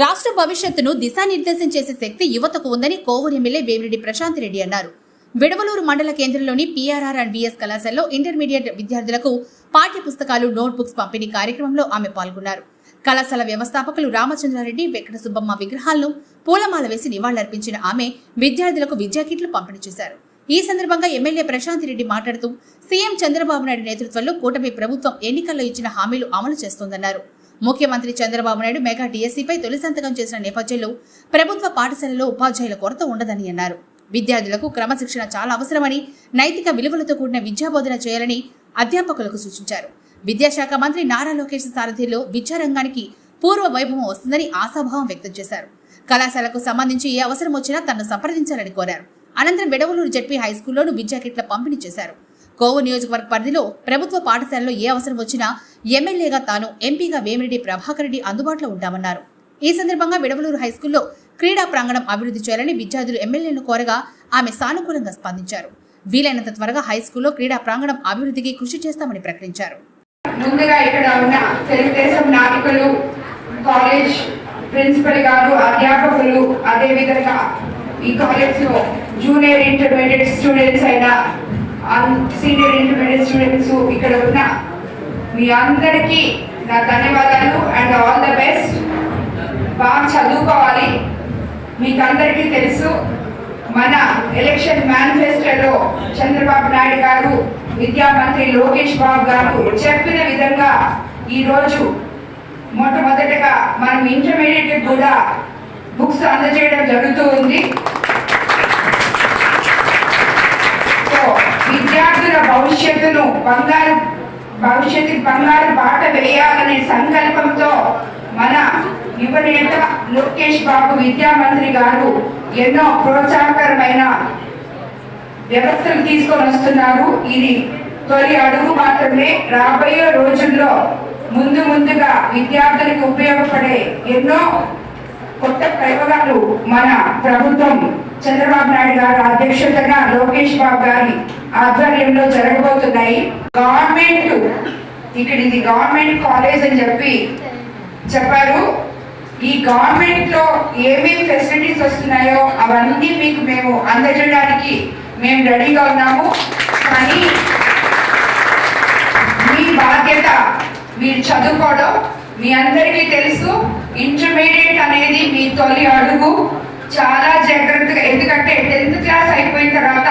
రాష్ట్ర భవిష్యత్తును దిశానిర్దేశం చేసే శక్తి యువతకు ఉందని కోవూరు ఎమ్మెల్యే వేమిరెడ్డి ప్రశాంత్ రెడ్డి అన్నారు. విడవలూరు మండల కేంద్రంలోని పీఆర్ఆర్ అండ్ విఎస్ కళాశాలలో ఇంటర్మీడియట్ విద్యార్థులకు పాఠ్య పుస్తకాలు నోట్బుక్స్ పంపిణీ కార్యక్రమంలో ఆమె పాల్గొన్నారు. కళాశాల వ్యవస్థాపకులు రామచంద్రారెడ్డి వెంకట సుబ్బమ్మ విగ్రహాలను పూలమాల వేసి నివాళులర్పించిన ఆమె విద్యార్థులకు విద్యా కిట్లు పంపిణీ చేశారు. ఈ సందర్భంగా ఎమ్మెల్యే ప్రశాంత్ రెడ్డి మాట్లాడుతూ సీఎం చంద్రబాబు నాయుడు నేతృత్వంలో కూటమి ప్రభుత్వం ఎన్నికల్లో ఇచ్చిన హామీలు అమలు చేస్తోందన్నారు. ముఖ్యమంత్రి చంద్రబాబు నాయుడు మెగా డిఎస్సిపై తొలి సంతకం చేసిన నేపథ్యంలో ప్రభుత్వ పాఠశాలలో ఉపాధ్యాయుల కొరత ఉండదని అన్నారు. విద్యార్థులకు క్రమశిక్షణ చాలా అవసరమని నైతిక విలువలతో కూడిన విద్యాబోధన చేయాలని అధ్యాపకులకు సూచించారు. విద్యాశాఖ మంత్రి నారా లోకేష్ సారథిలో విద్యారంగానికి పూర్వ వైభవం వస్తుందని ఆశాభావం వ్యక్తం చేశారు. కళాశాలకు సంబంధించి ఏ అవసరం వచ్చినా తనను సంప్రదించాలని కోరారు. అనంతరం వెడవలూరు జడ్పీ హైస్కూల్లోనూ విద్యా కిట్ల పంపిణీ చేశారు. కోవు నియోజకవర్గ పరిధిలో ప్రభుత్వ పాఠశాలలో ఏ అవసరం వచ్చినా ఎమ్మెల్యేగా తాను ఎంపీగా వేమిరెడ్డి ప్రభాకర్ రెడ్డి అందుబాటులో ఉంటామన్నారు. ఈ సందర్భంగా విడవలూరు హైస్కూల్లో క్రీడా ప్రాంగణం అభివృద్ధి చేయాలని విద్యార్థులు ఎమ్మెల్యేను కోరగా ఆమె సానుకూలంగా స్పందించారు. వీలైనంత త్వరగా హైస్కూల్లో క్రీడా ప్రాంగణం అభివృద్ధికి కృషి చేస్తామని ప్రకటించారు. ముందుగా ఇక్కడ ఉన్న తెలుగుదేశం నాయకులు కాలేజ్ ప్రిన్సిపల్ గారు అధ్యాపకులు అదేవిధంగా ఈ కాలేజ్లో జూనియర్ ఇంటర్మీడియట్ స్టూడెంట్స్ అయిన సీనియర్ ఇంటర్మీడియట్ స్టూడెంట్స్ ఇక్కడ ఉన్న మీ అందరికీ నా ధన్యవాదాలు అండ్ ఆల్ ద బెస్ట్. బాగా చదువుకోవాలి. మీకు అందరికీ తెలుసు మన ఎలక్షన్ మేనిఫెస్టోలో చంద్రబాబు నాయుడు గారు విద్యా మంత్రి లోకేష్ బాబు గారు చెప్పిన విధంగా ఈరోజు మొట్టమొదటగా మనం ఇంటర్మీడియట్ కూడా బుక్స్ అందజేయడం జరుగుతూ ఉంది. భవిష్యత్తును బంగారు భవిష్యత్తు బంగారు బాట వేయాలనే సంకల్పంతో మన యువనేత లోకేష్ బాబు విద్యా మంత్రి గారు ఎన్నో ప్రోత్సాహకరమైన వ్యవస్థలు తీసుకొని వస్తున్నారు. ఇది తొలి అడుగు మాత్రమే. రాబోయే రోజుల్లో ముందు ముందుగా విద్యార్థులకు ఉపయోగపడే ఎన్నో కొత్త ప్రయోగాలు మన ప్రభుత్వం చంద్రబాబు నాయుడు గారు అధ్యక్షతన లోకేష్ బాబు గారి ఆధ్వర్యంలో జరగబోతున్నాయి. గవర్నమెంట్ ఇక్కడ ఇది గవర్నమెంట్ కాలేజ్ అని చెప్పి చెప్పారు. ఈ గవర్నమెంట్లో ఏమేమి ఫెసిలిటీస్ వస్తున్నాయో అవన్నీ మీకు మేము అందజేయడానికి మేము రెడీగా ఉన్నాము. కానీ మీ బాధ్యత మీరు చదువుకోవడం మీ అందరికీ తెలుసు. ఇంటర్మీడియట్ అనేది మీ తొలి అడుగు. చాలా జాగ్రత్తగా ఎందుకంటే టెన్త్ క్లాస్ అయిపోయిన తర్వాత